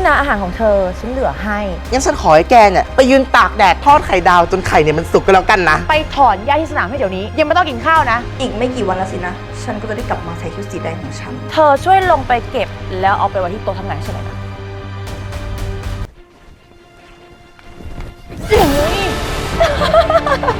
นี่นะอาหารของเธอฉันเหลือให้ งั้นฉันขอให้แกเนี่ยไปยืนตากแดดทอดไข่ดาวจนไข่เนี่ยมันสุกก็แล้วกันนะ ไปถอนหญ้าที่สนามให้เดี๋ยวนี้ ยังไม่ต้องกินข้าวนะ อีกไม่กี่วันแล้วสินะ ฉันก็จะได้กลับมาใส่ชุดสีแดงของฉัน เธอช่วยลงไปเก็บแล้วเอาไปไว้ที่โต๊ะทำงานให้ฉันหน่อยนะนี่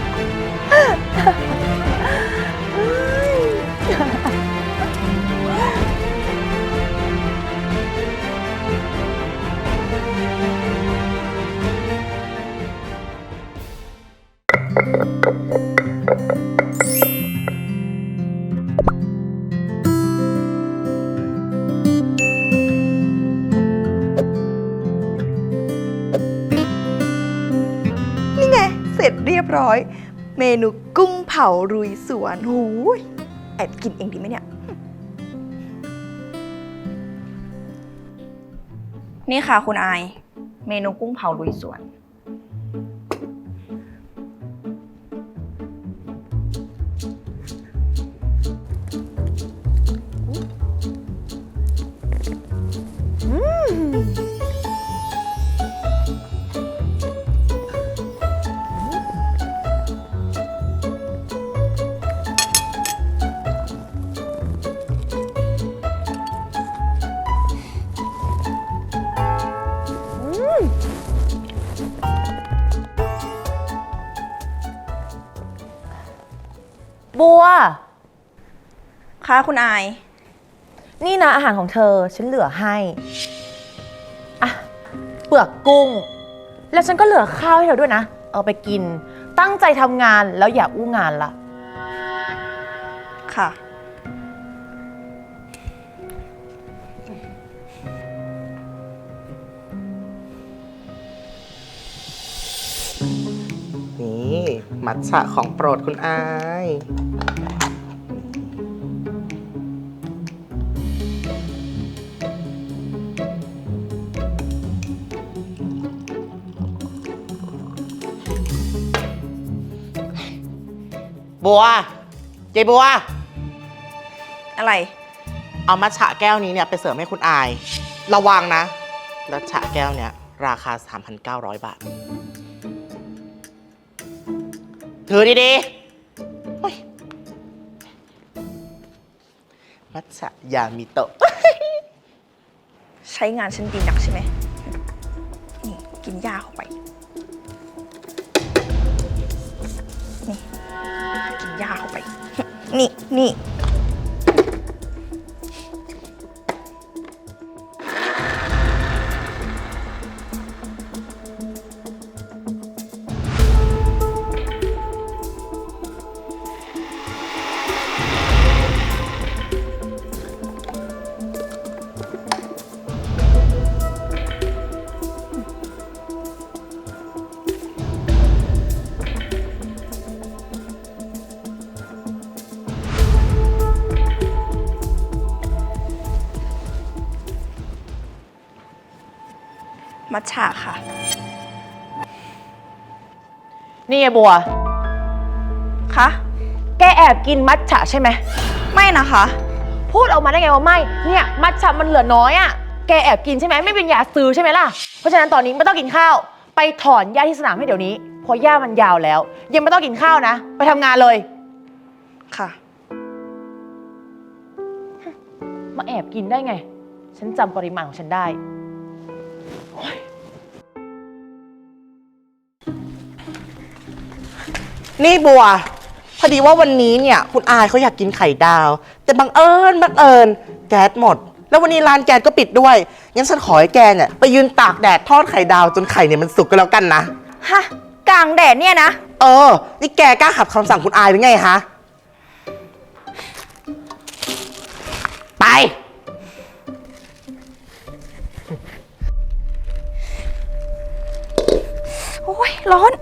ร้อย เมนูกุ้งเผารุยสวนหูยแอบกินเองดีไหมเนี่ย นี่ค่ะคุณอาย เมนูกุ้งเผาลุยสวน ค่ะคุณอาย นี่นะอาหารของเธอฉันเหลือให้อะเปลือกกุ้ง แล้วฉันก็เหลือข้าวให้เธอด้วยนะ เอาไปกิน ตั้งใจทำงานแล้วอย่าอู้งานละค่ะ นี่ มัทฉะของโปรดคุณอาย บัวยายบัว อะไร เอามัทฉะแก้วนี้เนี่ยไปเสริมให้คุณอาย ระวังนะแล้วฉะแก้วเนี่ยราคา 3,900 บาท ถือดีๆโอ้ยมัทฉะยามิโตะ ใช้งานฉันดีนักใช่ไหมนี่กินหญ้าเข้าไป ย้าเข้าไป นี่นี่ มัทฉะค่ะ นี่ไงบัว คะ แกแอบกินมัทฉะใช่ไหม ไม่นะคะ พูดออกมาได้ไงว่าไม่ เนี่ยมัทฉะมันเหลือน้อยอะ่ะ แกแอบกินใช่ไหมไม่เป็นยาซื้อใช่ไหมล่ะ เพราะฉะนั้นตอนนี้ไม่ต้องกินข้าว ไปถอนหญ้าที่สนามให้เดี๋ยวนี้ เพราะหญ้ามันยาวแล้ว ยังไม่ต้องกินข้าวนะ ไปทำงานเลย ค่ะ มาแอบกินได้ไง ฉันจำปริมาณของฉันได้ นี่บัว พอดีว่าวันนี้เนี่ย คุณอายเขาอยากกินไข่ดาว แต่บังเอิญบังเอิญแก๊สหมด แล้ววันนี้ร้านแก๊สก็ปิดด้วยงั้นฉันขอให้แกเนี่ยไปยืนตากแดดทอดไข่ดาวจนไข่เนี่ยมันสุกก็แล้วกันนะ ฮะ กลางแดดเนี่ยนะ เออ นี่แกกล้าขัดคำสั่งคุณอายหรือไงฮะ อ้ยร้อน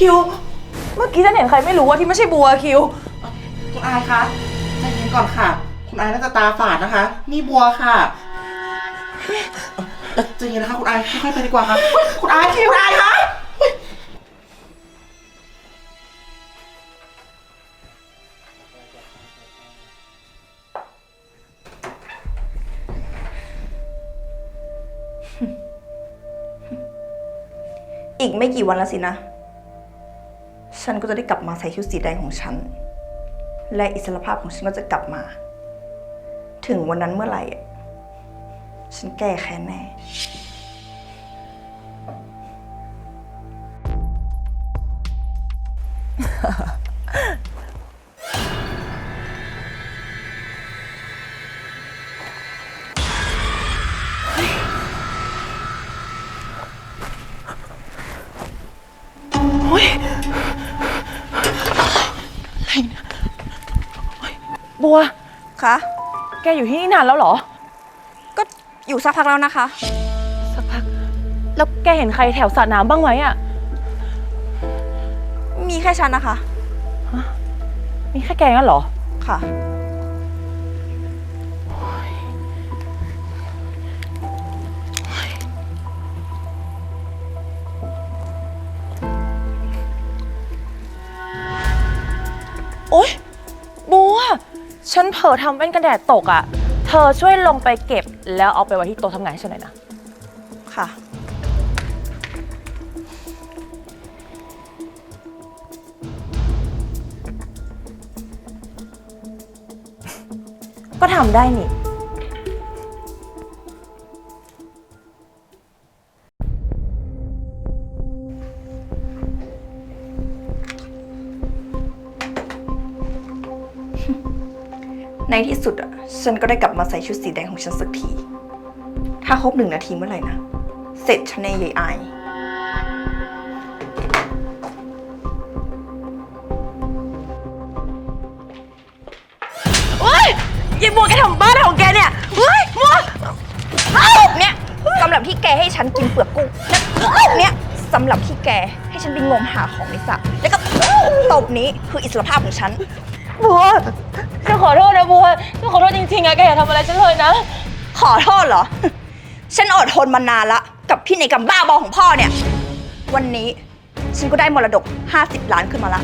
อกี้ฉันเห็นใครไม่รู้ว่าที่ไม่ใช่บัวคิว คุณอายคะใจเย็นก่อนค่ะ คุณอายน่าจะตาฝาดนะคะ นี่บัวค่ะเอ่อใจเย็นนะคะคุณอายค่อยๆไปดีกว่าค่ะคุณอายคุณอายคะอีกไม่กี่วันแล้วสินะ ฉันก็จะได้กลับมาใส่ชุดสีแดงของฉัน และอิสรภาพของฉันก็จะกลับมา ถึงวันนั้นเมื่อไหร่อะฉันแก้แค้นแน่ บัว คะแกอยู่ที่นี่นานแล้วเหรอ ก็อยู่สักพักแล้วนะคะ สักพัก แล้วแกเห็นใครแถวสระน้ำบ้างไหมอะมีแค่ฉันนะคะ มีแค่แกงั้นเหรอ ค่ะ ฉันเผลอทำแว่นกันแดดตกอะ เธอช่วยลงไปเก็บ แล้วเอาไปไว้ที่โต๊ะทำงานให้ฉันหน่อยนะ ค่ะ ก็ทำได้นี่ ที่สุดอะ ฉันก็ได้กลับมาใส่ชุดสีแดงของฉันสักที ถ้าครบหนึ่งนาทีเมื่อไหร่นะ เสร็จฉันในยายไอายโอ๊ยยายบัวแกทำบ้าอะไรของแกเนี่ยเฮ้ยบัวตบเนี่ยสำหรับที่แกให้ฉันกินเปลือกกุ้งและตบเนี่ยสำหรับที่แกให้ฉันไปงมหาของในสระแล้วก็ตบนี้คืออิสรภาพของฉัน บัวฉัน ขอโทษนะบัวฉันขอโทษจริงๆอะแกอย่าทำอะไรฉันเลยนะ ขอโทษเหรอ ฉันอดทนมานานละ กับพี่ในกำบ้าบอของพ่อเนี่ย วันนี้ฉันก็ได้มรดก 50 ล้านขึ้นมาละ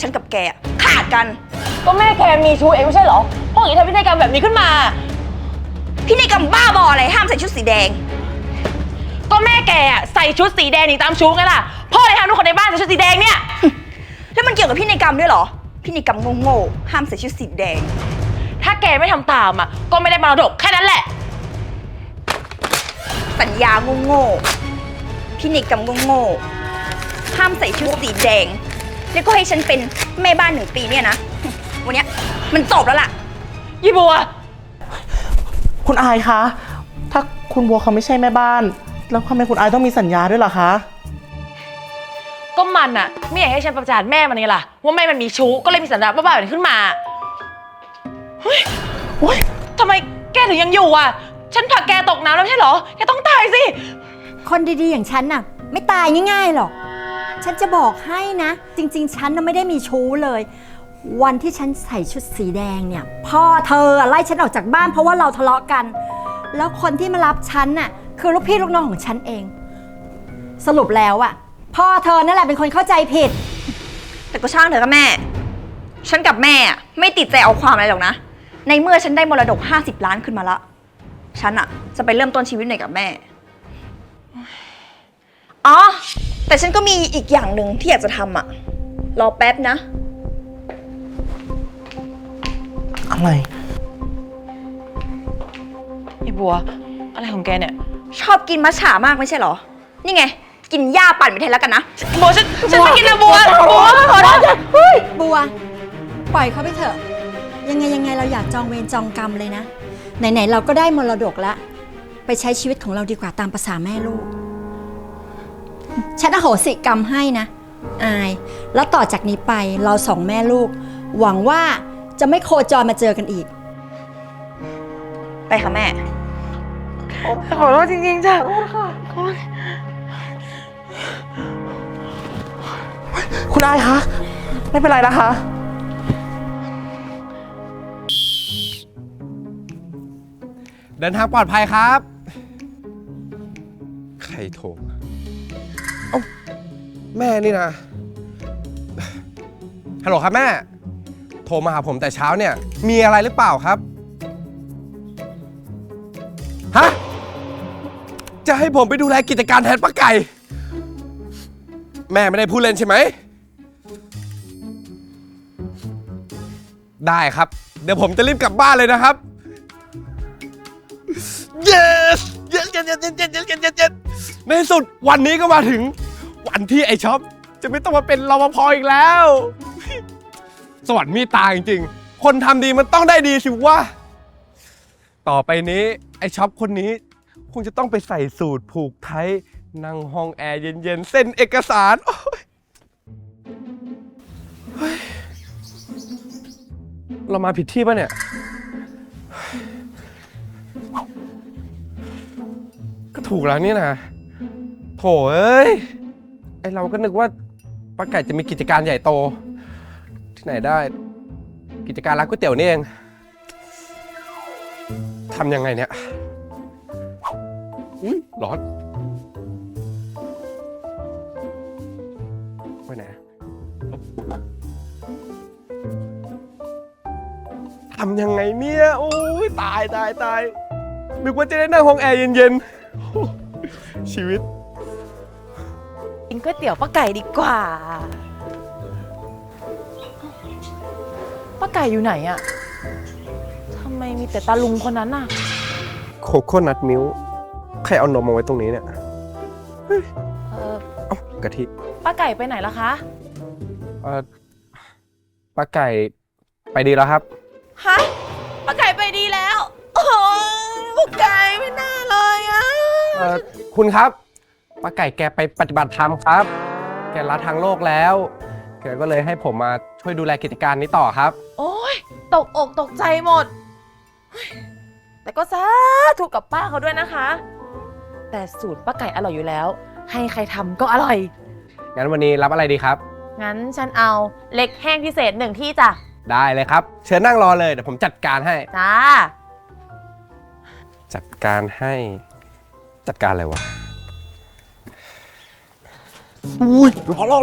ฉันกับแกอะขาดกัน ก็แม่แกมีชู้เองไม่ใช่เหรอพวกอย่างนี้ทำพิธีกรรมแบบนี้ขึ้นมา พี่ในกำบ้าบออะไรห้ามใส่ชุดสีแดง ก็แม่แกอะใส่ชุดสีแดงหนีตามชู้ไงล่ะ พ่อเลยทำทุกคนในบ้านใส่ชุดสีแดงเนี่ย แล้วมันเกี่ยวกับพี่ในกรรมด้วยเหรอ พี่ในกรรมโง่ๆห้ามใส่ชุดสีแดง ถ้าแกไม่ทำตามอะก็ไม่ได้มรดกแค่นั้นแหละ สัญญาโง่ๆพี่ในกรรมโง่ๆห้ามใส่ชุดสีแดง แล้วก็ให้ฉันเป็นแม่บ้านหนึ่งปีเนี่ยนะ วันเนี้ยมันจบแล้วล่ะ ยี่บัว คุณอายคะ ถ้าคุณบัวเขาไม่ใช่แม่บ้าน แล้วทำไมคุณอายต้องมีสัญญาด้วยล่ะคะ ก็มันอะไม่อยากให้ฉันประจานแม่มันไงล่ะ ว่าแม่มันมีชู้ก็เลยมีสัญญาบ้าๆแบบนี้ขึ้นมา เฮ้ยโอ๊ยทำไมแกถึงยังอยู่อะ ฉันผลักแกตกน้ำแล้วไม่ใช่เหรอ แกต้องตายสิ คนดีๆอย่างฉันน่ะ ไม่ตายง่ายๆหรอก ฉันจะบอกให้นะ จริง ๆ ฉันน่ะไม่ได้มีชู้เลย วันที่ฉันใส่ชุดสีแดงเนี่ย พ่อเธอไล่ฉันออกจากบ้านเพราะว่าเราทะเลาะกัน แล้วคนที่มารับฉันน่ะคือลูกพี่ลูกน้องของฉันเอง สรุปแล้วอะ พ่อเธอนั่นแหละเป็นคนเข้าใจผิด แต่ก็ช่างเถอะค่ะแม่ ฉันกับแม่อะไม่ติดใจเอาความอะไรหรอกนะ ในเมื่อฉันได้มรดก 50 ล้านขึ้นมาละ ฉันอะจะไปเริ่มต้นชีวิตใหม่กับแม่ อ๋อ แต่ฉันก็มีอีกอย่างหนึ่งที่อยากจะทำอะรอแป๊บนะ อะไรยี่บัว อะไรของแกเนี่ย ชอบกินมัทฉามากไม่ใช่เหรอ นี่ไง กินหญ้าปั่นไปแทนแล้วกันนะบัวฉันฉันไม่กินนะบัวบัวขอโทษบัว ปล่อยเขาไปเถอะ ยังไงยังไงเราอยากจองเวรจองกรรมเลยนะ ไหนๆเราก็ได้มรดกแล้วไปใช้ชีวิตของเราดีกว่าตามภาษาแม่ลูก ฉันอโหสิกรรมให้นะ อาย แล้วต่อจากนี้ไปเราสองแม่ลูก หวังว่าจะไม่โคจรมาเจอกันอีก ไปค่ะแม่ ขอโทษจริงๆจ้ะคุณอายคะ ไม่เป็นไรนะคะ เดินทางปลอดภัยครับ ใครโทรมาเอ้าแม่นี่นะ ฮัลโหลครับแม่ โทรมาหาผมแต่เช้าเนี่ย มีอะไรหรือเปล่าครับ ฮะ จะให้ผมไปดูแลกิจการแทนป้าไก่ แม่ไม่ได้พูดเล่นใช่ไหม ได้ครับ เดี๋ยวผมจะรีบกลับบ้านเลยนะครับ yes yes yes yes yes yes yes yes yes ในที่สุดวันนี้ก็มาถึง วันที่ไอช็อปจะไม่ต้องมาเป็นรปภอีกแล้ว สวรรค์มีตาจริงๆ คนทำดีมันต้องได้ดีสิวะต่อไปนี้ไอช็อปคนนี้ คงจะต้องไปใส่สูตรผูกไทยนั่งห้องแอร์เย็นๆ เส้นเอกสาร เรามาผิดที่ปะเนี่ย ก็ถูกแล้วนี่นะโถเอ้ย ไอเราก็นึกว่าป้าไก่จะมีกิจการใหญ่โต ที่ไหนได้ กิจการร้านก๋วยเตี๋ยวนี่เองทำยังไงเนี่ย อุ้ยร้อนำยังไงเนี่ยโอ้ยตายตายตายนึกว่าจะได้นั่งห้องแอร์เย็นๆ ชีวิต กินก๋วยเตี๋ยวป้าไก่ดีกว่าป้าไก่อยู่ไหนอะทำไมมีแต่ตาลุงคนนั้นน่ะโคโคนัทมิลค์ใครเอานมมาไว้ตรงนี้เนี่ยเออเอ้ากะทิป้าไก่ไปไหนล่ะคะ เออป้าไก่ไปดีแล้วครับ ฮะป้าไก่ไปดีแล้ว โอ้ป้าไก่ไม่น่าเลยอะเออคุณครับป้าไก่แกไปปฏิบัติธรรมครับ แกละทางโลกแล้วแกก็เลยให้ผมมาช่วยดูแลกิจการนี้ต่อครับ โอ้ยตกอกตกใจหมดเฮ้ยแต่ก็สาธุกับป้าเขาด้วยนะคะ แต่สูตรป้าไก่อร่อยอยู่แล้ว ให้ใครทำก็อร่อย งั้นวันนี้รับอะไรดีครับ งั้นฉันเอาเล็กแห้งพิเศษหนึ่งที่จ้ะ ได้เลยครับ เชิญนั่งรอเลยเดี๋ยวผมจัดการให้ จ้า จัดการให้จัดการอะไรวะอุ้ยร้อนร้อน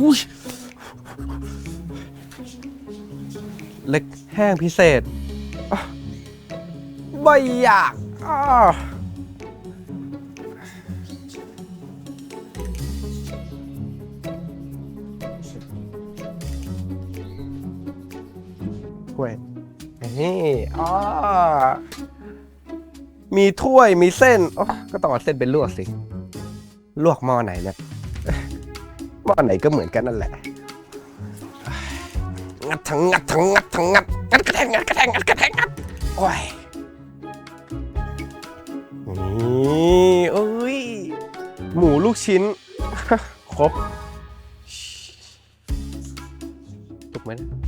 อุ้ยเล็กแห้งพิเศษอะไม่อยากอะ ถ้วยนี่อ๋อมีถ้วยมีเส้นอ๋อก็ต้องเอาเส้นเป็นลวกสิ ลวกหม้อไหนเนี่ยหม้อไหนก็เหมือนกันนั่นแหละงัดทั้งงัดทั้งงัดทั้งงัดงัดกระแทงงัดกระแทงงัดกระแทงงัดโอ้ยนี่เอ้ยหมูลูกชิ้น ครบถูกไหมนะ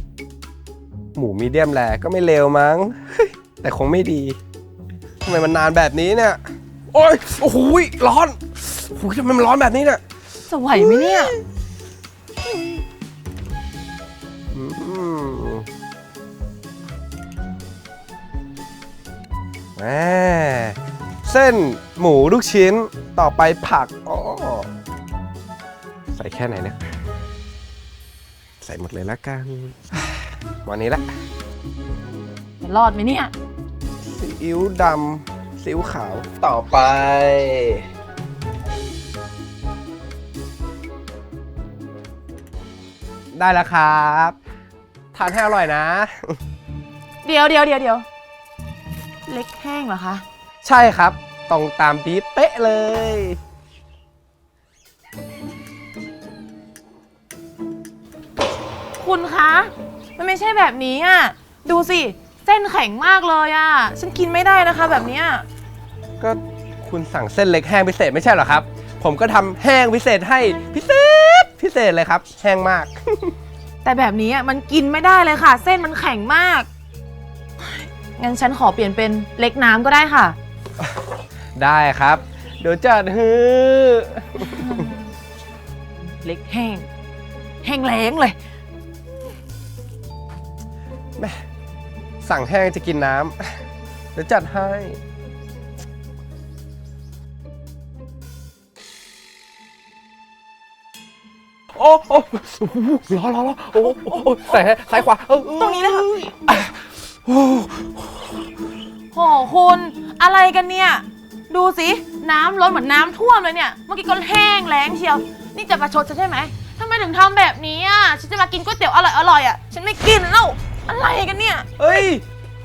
หมูมีเดียมแลก็ไม่เลวมั้ง แต่คงไม่ดีทำไมมันนานแบบนี้เนี่ย โอ้ยโอ้โหยร้อนโอ้โหทำไมมันร้อนแบบนี้เนี่ยสวยไหมเนี่ยอืมแหมเส้นหมูลูกชิ้นต่อไปผักอ๋อใส่แค่ไหนเนี่ย ใส่หมดเลยละกัน วันนี้ละจะรอดไหมเนี่ย ซีอิ๊วดำซีอิ๊วขาวต่อไป ได้แล้วครับทานให้อร่อยนะ เดี๋ยวเดี๋ยวเดี๋ยวเดี๋ยวเล็กแห้งเหรอคะ ใช่ครับตรงตามบีบเป๊ะเลย คุณคะ มันไม่ใช่แบบนี้อะ ดูสิ เส้นแข็งมากเลยอะ ฉันกินไม่ได้นะคะแบบเนี้ยก็คุณสั่งเส้นเล็กแห้งพิเศษไม่ใช่เหรอครับ ผมก็ทำแห้งพิเศษให้พิเศษพิเศษเลยครับ แห้งมาก แต่แบบนี้อะมันกินไม่ได้เลยค่ะ เส้นมันแข็งมาก งั้นฉันขอเปลี่ยนเป็นเล็กน้ำก็ได้ค่ะ ได้ครับ เดี๋ยวจัดฮือ เล็กแห้ง แห้งแล้งเลย แม่สั่งแห้งจะกินน้ำเดี๋ยวจัดให้ โอ้โอ้โอ้โหรอรอรอโอ้โหโอ้โหแต่ซ้ายขวาเออตรงนี้นะคะโหคุณอะไรกันเนี่ย ดูสิ น้ำล้นเหมือนน้ำท่วมเลยเนี่ย เมื่อกี้ก็แห้งแล้งเชียว นี่จะประชดฉันใช่ไหมทำไมถึงทำแบบนี้อะ ฉันจะมากินก๋วยเตี๋ยวอร่อยอร่อยๆอะ ฉันไม่กินแล้ว อะไรกันเนี่ย เฮ้ย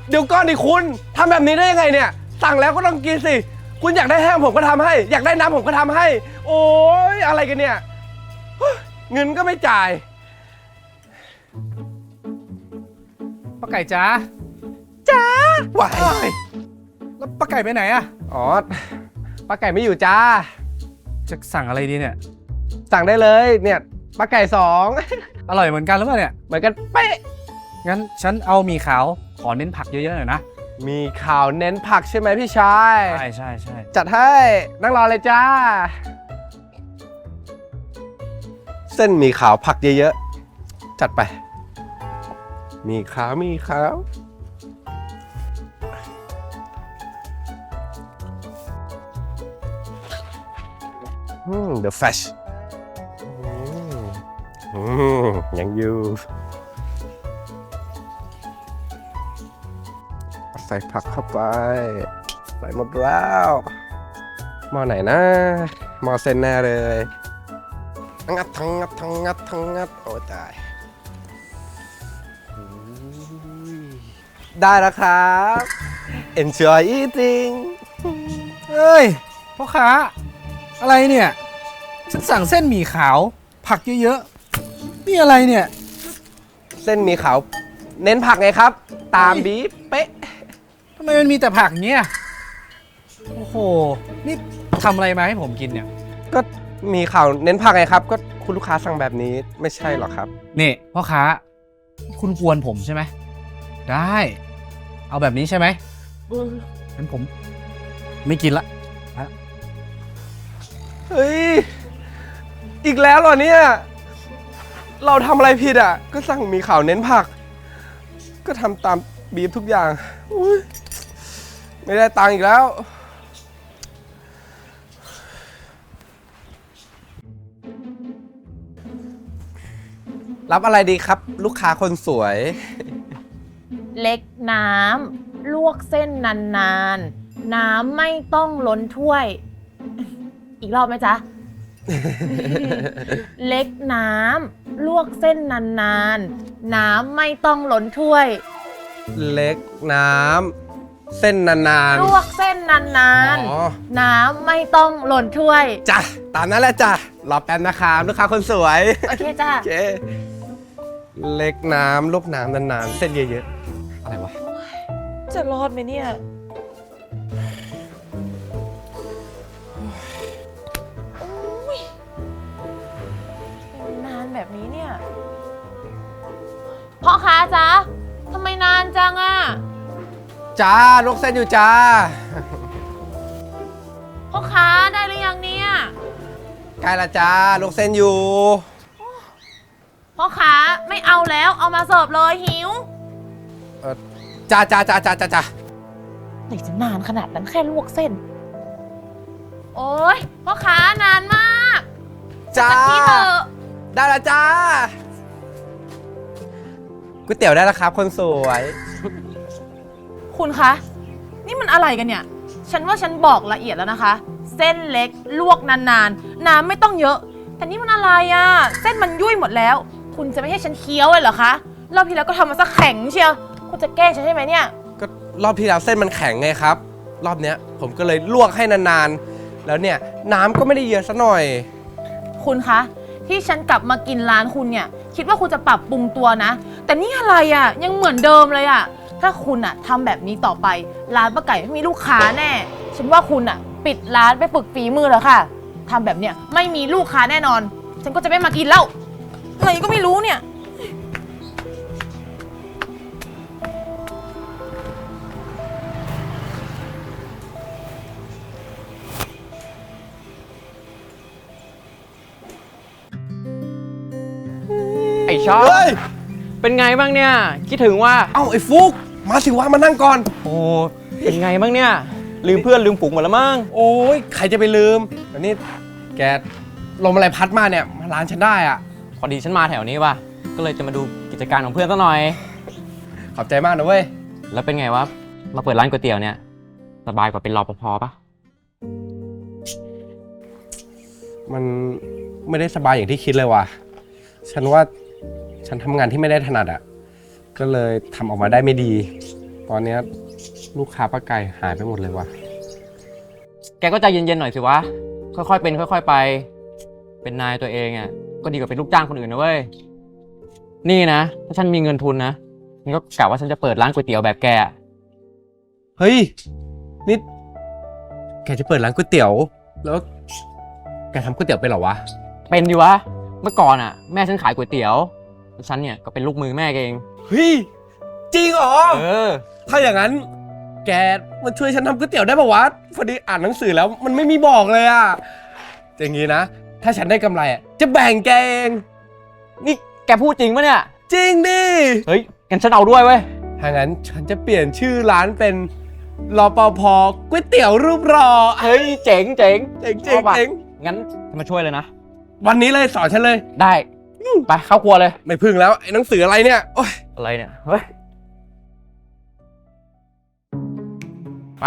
เดี๋ยวก่อนดิคุณทำแบบนี้ได้ยังไงเนี่ย สั่งแล้วก็ต้องกินสิ คุณอยากได้แห้งผมก็ทำให้ อยากได้น้ำผมก็ทำให้ โอ้ยอะไรกันเนี่ยเฮ้ยเงินก็ไม่จ่าย ป้าไก่จ้าว้ายแล้วป้าไก่ไปไหนอะอ๋อป้าไก่ไม่อยู่จ้า จะสั่งอะไรดีเนี่ย สั่งได้เลย เนี่ยป้าไก่สอง อร่อยเหมือนกันหรือเปล่าเนี่ย เหมือนกันเป๊ะ งั้นฉันเอาหมี่ขาวขอเน้นผักเยอะๆหน่อยนะ มีข่าวเน้นผักใช่ไหมพี่ชาย ใช่ใช่ใช่จัดให้นั่งรอเลยจ้า เส้นหมีขาวผักเยอะๆ จัดไปมีขาวมีขาว อืม the fresh อืมอืมยังอยู่ ใส่ผักเข้าไป ใส่หมดแล้วหม้อไหนนะหม้อเส้นแน่เลยงัดทั้งงัดทั้งงัดทั้งงัดโอ้ตายอุ้ยได้แล้วครับ enjoy eating เอ้ยพ่อค้า อะไรเนี่ย ฉันสั่งเส้นหมี่ขาว ผักเยอะๆนี่อะไรเนี่ย เส้นหมีขาว เน้นผักไงครับ ตามบีฟเป๊ะ ทำไมมันมีแต่ผักเงี้ยโอ้โห นี่ทำอะไรมาให้ผมกินเนี่ย ก็มีข่าวเน้นผักไงครับ ก็คุณลูกค้าสั่งแบบนี้ไม่ใช่หรอครับ นี่พ่อค้า คุณกวนผมใช่ไหม ได้ เอาแบบนี้ใช่ไหมงั้นผม ไม่กินละ เฮ้ย อีกแล้วเหรอเนี่ย เราทำอะไรผิดอะ ก็สั่งมีข่าวเน้นผัก ก็ทำตามบีบทุกอย่างอุ๊ย ไม่ได้ตังค์อีกแล้ว รับอะไรดีครับ ลูกค้าคนสวย เล็กน้ำ ลวกเส้นนานๆ น้ำไม่ต้องล้นถ้วย อีกรอบไหมจ๊ะ เล็กน้ำ ลวกเส้นนานๆ น้ำไม่ต้องล้นถ้วย เล็กน้ำ เส้นนานลวกเส้นนานๆ อ๋อๆน้ำไม่ต้องหล่นถ้วย จ้ะตามนั้นแหละจ้ะรอแป๊บนะครับลูกค้าคนสวย โอเคจ้าโอเคเล็กน้ำลูกน้ำนานๆ เส้นเยอะๆ อะไรวะ จะรอดไหมเนี่ย โอ้ยนานแบบนี้เนี่ยพ่อค้าจ๊ะ จ้าลูกเส้นอยู่จ้า พ่อค้าได้หรือยังเนี่ยใกล้ละจ้าลูกเส้นอยู่ พ่อค้าไม่เอาแล้วเอามาเสิร์ฟเลยหิวเออจ้าจ้าจ้าจ้าจ้าจ้าไหนจะนานขนาดนั้นแค่ลวกเส้น โอ้ยพ่อค้านานมากจ้า สักทีเถอะได้ละจ้าก๋วยเตี๋ยวได้แล้วครับ คนสวย คุณคะ นี่มันอะไรกันเนี่ย ฉันว่าฉันบอกละเอียดแล้วนะคะ เส้นเล็กลวกนานๆ น้ำไม่ต้องเยอะ แต่นี่มันอะไรอะ่ะ เส้นมันยุ่ยหมดแล้ว คุณจะไม่ให้ฉันเคี้ยวเลยเหรอคะ รอบที่แล้วก็ทำมาซะแข็งเชียว คุณจะแกล้งฉันใช่ไหมเนี่ย ก็รอบที่แล้วเส้นมันแข็งไงครับ รอบเนี้ยผมก็เลยลวกให้นานๆ แล้วเนี่ยน้ำก็ไม่ได้เยอะซะหน่อย คุณคะ ที่ฉันกลับมากินร้านคุณเนี่ย คิดว่าคุณจะปรับปรุงตัวนะ แต่นี่อะไรอะ่ะ ยังเหมือนเดิมเลยอะ่ะ ถ้าคุณอะ่ะทำแบบนี้ต่อไปร้านป้าไก่ไม่มีลูกค้าแน่ ฉันว่าคุณอะ่ะปิดร้านไปฝึกฝีมือแล้วค่ะทำแบบเนี้ยไม่มีลูกค้าแน่นอน ฉันก็จะไม่มากินแล้วอะไรก็ไม่รู้เนี่ยชอบเฮ้ย เป็นไงบ้างเนี่ย คิดถึงว่า เอ้าไอ้ฟุกมาสิว่ามานั่งก่อน โอ้ เป็นไงบ้างเนี่ย ลืมเพื่อนลืมฝูงหมดแล้วมั้ง โอ้ยใครจะไปลืมแต่นี่แกลมอะไรพัดมาเนี่ยมาร้านฉันได้อะ พอดีฉันมาแถวนี้ว่ะ ก็เลยจะมาดูกิจการของเพื่อนสักหน่อย ขอบใจมากนะเว้ย แล้วเป็นไงวะ มาเปิดร้านก๋วยเตี๋ยวเนี่ย สบายกว่าเป็นรอปภปะมันไม่ได้สบายอย่างที่คิดเลยว่ะ ฉันว่า ฉันทำงานที่ไม่ได้ถนัดอะ ก็เลยทำออกมาได้ไม่ดี ตอนเนี้ยลูกค้าป้าไก่หายไปหมดเลยว่ะ แกก็ใจเย็นๆหน่อยสิวะ ค่อยๆเป็น ค่อย ๆไป เป็นนายตัวเองอะ ก็ดีกว่าเป็นลูกจ้างคนอื่นนะเว้ย นี่นะ ถ้าฉันมีเงินทุนนะฉันก็กะว่าฉันจะเปิดร้านก๋วยเตี๋ยวแบบแกอะเฮ้ย นี่แกจะเปิดร้านก๋วยเตี๋ยว แล้วแกทำก๋วยเตี๋ยวเป็นเหรอวะ เป็นดีวะ เมื่อก่อนอะ แม่ฉันขายก๋วยเตี๋ยวแล้ว ฉันเนี่ยก็เป็นลูกมือแม่แกเอง เฮ้ยจริงเหรอ เออ ถ้าอย่างนั้น แกมาช่วยฉันทำก๋วยเตี๋ยวได้ป่าวะพอดีอ่านหนังสือแล้วมันไม่มีบอกเลยอะอย่างงี้นะ ถ้าฉันได้กำไรอะจะแบ่งแกเองนี่แกพูดจริงปะเนี่ย จริงดิ เฮ้ยงั้นฉันเอาด้วยเว้ย ถ้างั้นฉันจะเปลี่ยนชื่อร้านเป็นรปภก๋วยเตี๋ยวรูปรอเฮ้ยเจ๋งเจ๋งเจ๋งเจ๋งชอบอะเจ๋งงั้นจะมาช่วยเลยนะ วันนี้เลยสอนฉันเลย ได้ ไปเข้าครัวเลย ไม่พึ่งแล้วไอ้หนังสืออะไรเนี่ยโอ๊ยอะไรเนี่ย เฮ้ย ไป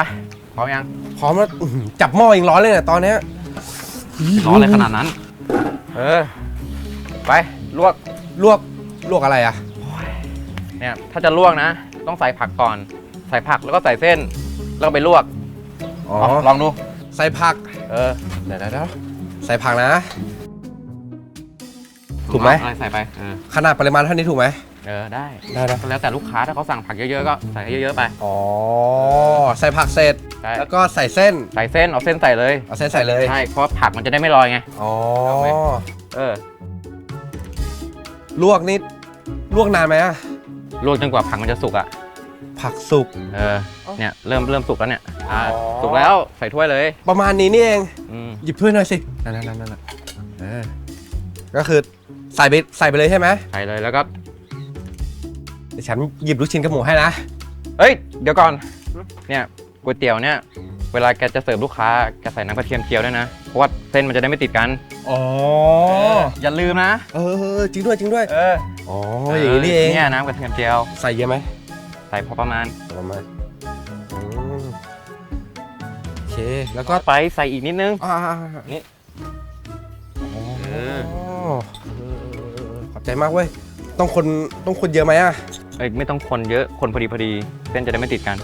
พร้อมยังพร้อมแล้วอื้อหือจับหม้อเองร้อนเลยเนี่ยตอนเนี้ยร้อนอะไรขนาดนั้น เออ ไป ลวก ลวกลวกอะไรอะเนี่ย ถ้าจะลวกนะ ต้องใส่ผักก่อน ใส่ผักแล้วก็ใส่เส้น แล้วก็ไปลวกอ๋อเอาลองดู ใส่ผัก เออ เดี๋ยวเดี๋ยวเดี๋ยวใส่ผักนะ ถูกไหมอะไรใส่ไปเออขนาดปริมาณเท่านี้ถูกไหม เออได้ได้นะ ก็แล้วแต่ลูกค้าถ้าเขาสั่งผักเยอะๆก็ใส่ให้เยอะๆไป อ๋อ ใส่ผักเสร็จ ใช่ แล้วก็ใส่เส้น ใส่เส้นเอาเส้นใส่เลยเอาเส้นใส่เลย ใช่เพราะผักมันจะได้ไม่ลอยไง อ๋อ เอาไหม เออลวกนี่ลวกนานไหมอะลวกจนกว่าผักมันจะสุกอะผักสุก เออเนี่ยเริ่มเริ่มสุกแล้วเนี่ยอ่าอ๋อ สุกแล้วใส่ถ้วยเลยประมาณนี้นี่เอง อืมหยิบถ้วยหน่อยสิ นั่นนั่นนั่นนั่นเออก็คือ ใส่ไปใส่ไปเลยใช่ไหมใส่เลยแล้วก็เดี๋ยวฉันหยิบลูกชิ้นกับหมูให้นะเอ้ยเดี๋ยวก่อนเนี่ยก๋วยเตี๋ยวเนี่ย เวลาแกจะเสิร์ฟลูกค้าแกใส่น้ำกระเทียมเจียวด้วยนะเพราะว่าเส้นมันจะได้ไม่ติดกันอ๋ออย่าลืมนะ เออจริงด้วยจริงด้วยเอออ๋ออย่างนี้นี่เองเนี่ยน้ำกระเทียมเจียวใส่เยอะไหมใส่พอประมาณประมาณอืมโอเคแล้วก็ไปใส่อีกนิดนึงอ่านี่เออขอบใจมากเว้ย ต้องคนต้องคนเยอะไหมอะเอ้ยไม่ต้องคนเยอะคนพอดีพอดีเส้นจะได้ไม่ติดกัน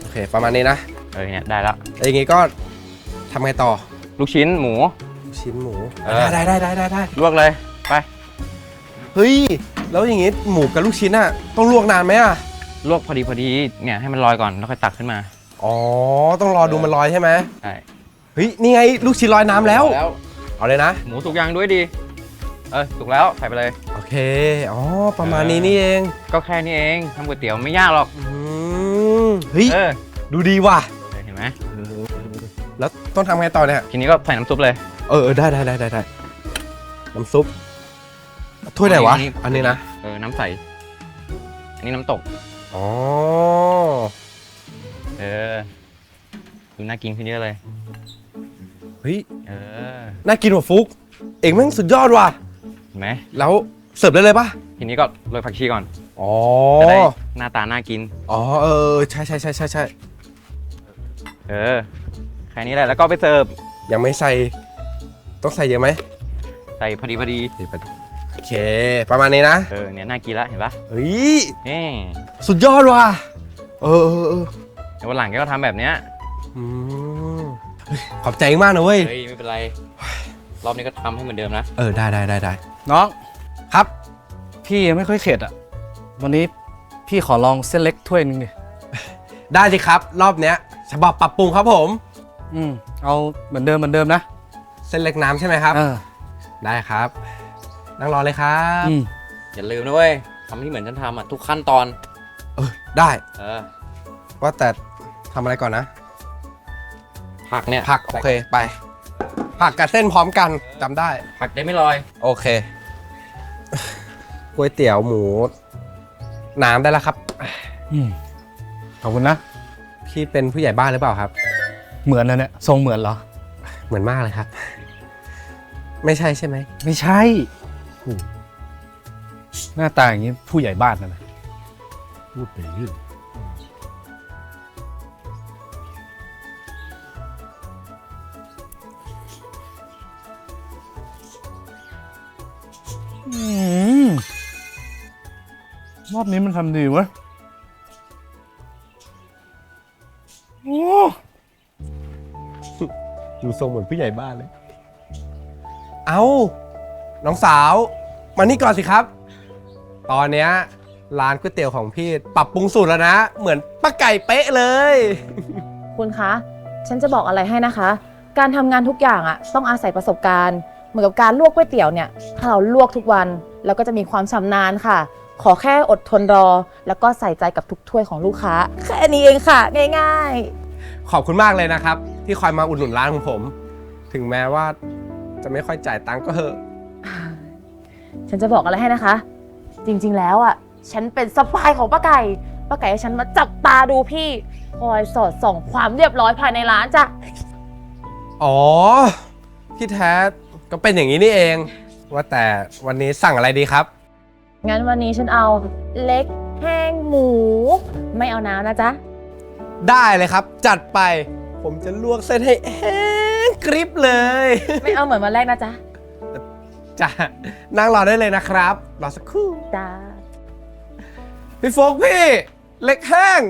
โอเค ประมาณนี้นะเออเนี่ยได้แล้วแล้วอย่างงี้ก็ทำไงต่อ ลูกชิ้นหมู ชิ้นหมู เออ ได้ได้ได้ได้ได้ลวกเลยไป เฮ้ย แล้วอย่างงี้หมูกับลูกชิ้นอะ ต้องลวกนานไหมอะ ลวกพอดีพอดีเนี่ยให้มันลอยก่อนแล้วค่อยตักขึ้นมาอ๋อ ต้องรอดูมันลอยใช่ไหม ใช่เฮ้ย นี่ไงลูกชิ้นลอยน้ำแล้วแล้วเอาเลยนะ หมูสุกยางด้วยดี เออสุกแล้วใส่ไปเลย โอเค อ๋อ ประมาณนี้นี่เอง ก็แค่นี้เองทำก๋วยเตี๋ยวไม่ยากหรอกอืมเฮ้ย เออดูดีว่ะ เห็นไหมแล้วต้องทำไงต่อเนี่ย ทีนี้ก็ใส่น้ำซุปเลย เออเออได้ได้ได้ได้ได้น้ำซุป ถ้วยไหนวะอันนี้อันนี้นะ เออ น้ำใส อันนี้น้ำตก อ๋อ เออ ดูน่ากินขึ้นเยอะเลย เฮ้ย เออ น่ากินว่ะฟุก เอ็งแม่งสุดยอดว่ะ เห็นไหมแล้วเสิร์ฟได้เลยปะทีนี้ก็โรยผักชีก่อนอ๋อ จะได้หน้าตาน่ากิน อ๋อเออใช่ใช่ใช่ใช่ใช่เออแค่นี้แหละแล้วก็ไปเสิร์ฟยังไม่ใส่ ต้องใส่เยอะไหมใส่พอดีพอดีโอเค ประมาณนี้นะเออเนี่ยน่ากินละเห็นปะเฮ้ยนี่สุดยอดว่ะเออเออเออเดี๋ยววันหลังแกก็ทำแบบเนี้ยอืมเฮ้ยขอบใจมากนะเว้ย เฮ้ยไม่เป็นไร รอบนี้ก็ทำให้เหมือนเดิมนะ เออได้ได้ได้ได้น้องครับ พี่ยังไม่ค่อยเข็ดอะ วันนี้พี่ขอลองเส้นเล็กถ้วยหนึงดิได้สิครับ รอบเนี้ยฉบับปรับปรุงครับผม อืมเอาเหมือนเดิมเหมือนเดิมนะเส้นเล็กน้ำใช่ไหมครับ เออได้ครับ นั่งรอเลยครับ อืมอย่าลืมนะเว้ยทำที่เหมือนฉันทำอะทุกขั้นตอน เออได้ เออ ว่าแต่ทำอะไรก่อนนะ ผักเนี่ยผักโอเคไป ผักกับเส้นพร้อมกันจำได้ ผักได้ไม่ลอย โอเค ก๋วยเตี๋ยวหมู น้ำได้แล้วครับอืมขอบคุณนะ พี่เป็นผู้ใหญ่บ้านหรือเปล่าครับ เหมือนนะเนี่ยทรงเหมือนเหรอ เหมือนมากเลยครับ ไม่ใช่ใช่ไหม ไม่ใช่อืมหน้าตาอย่างนี้ผู้ใหญ่บ้านนะนะพูดไปเรื่อย อบนี้มันทำดีเวะโอ้ดูทรงเหมือนผู้ใหญ่บ้านเลย เอาน้องสาว มานี่ก่อนสิครับ ตอนเนี้ยร้านก๋วยเตี๋ยวของพี่ปรับปรุงสูตรแล้วนะ เหมือนป้าไก่เป๊ะเลย คุณคะ ฉันจะบอกอะไรให้นะคะ การทำงานทุกอย่างอะต้องอาศัยประสบการณ์ เหมือนกับการลวกก๋วยเตี๋ยวเนี่ย ถ้าเราลวกทุกวันเราก็จะมีความชำนาญค่ะ ขอแค่อดทนรอ แล้วก็ใส่ใจกับทุกถ้วยของลูกค้า แค่นี้เองค่ะ ง่ายขอบคุณมากเลยนะครับ ที่คอยมาอุดหนุนร้านของผม ถึงแม้ว่าจะไม่ค่อยจ่ายตังค์ก็เถอะ ๆ ฉันจะบอกอะไรให้นะคะ จริงๆแล้วอะฉันเป็นสปายของป้าไก่ ป้าไก่ให้ฉันมาจับตาดูพี่ คอยสอดส่องความเรียบร้อยภายในร้านจ้ะ อ๋อ ที่แท้ก็เป็นอย่างนี้นี่เอง ว่าแต่วันนี้สั่งอะไรดีครับ งั้นวันนี้ฉันเอาเล็กแห้งหมู ไม่เอาน้ำนะจ๊ะ ได้เลยครับ จัดไป ผมจะลวกเส้นให้แห้งกริบเลย ไม่เอาเหมือนวันแรกนะจ๊ะจ้ะนั่งรอได้เลยนะครับ รอสักครู่ จ้า พี่โฟกพี่ เล็กแห้ง